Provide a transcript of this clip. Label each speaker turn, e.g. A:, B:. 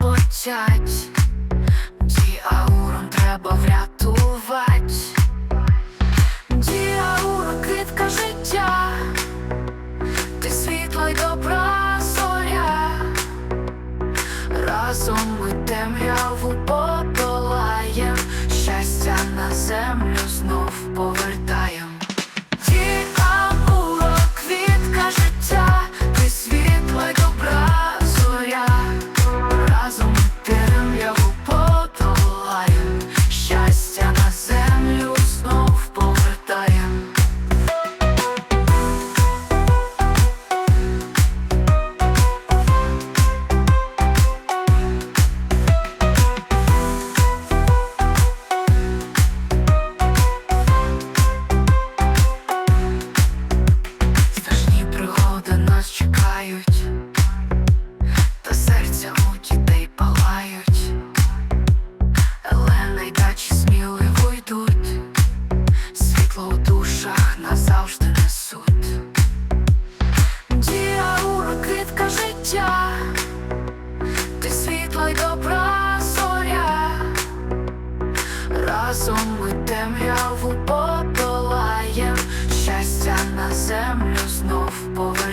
A: летять, діауром треба врятувати. Діаура квітка життя, ти світло й добра зоря, разом ми темряву some душах назавжди несуть. Діаур квітка життя, ти світла й добра зоря, разом ми темряву подолаєм, щастя на землю знов повертає.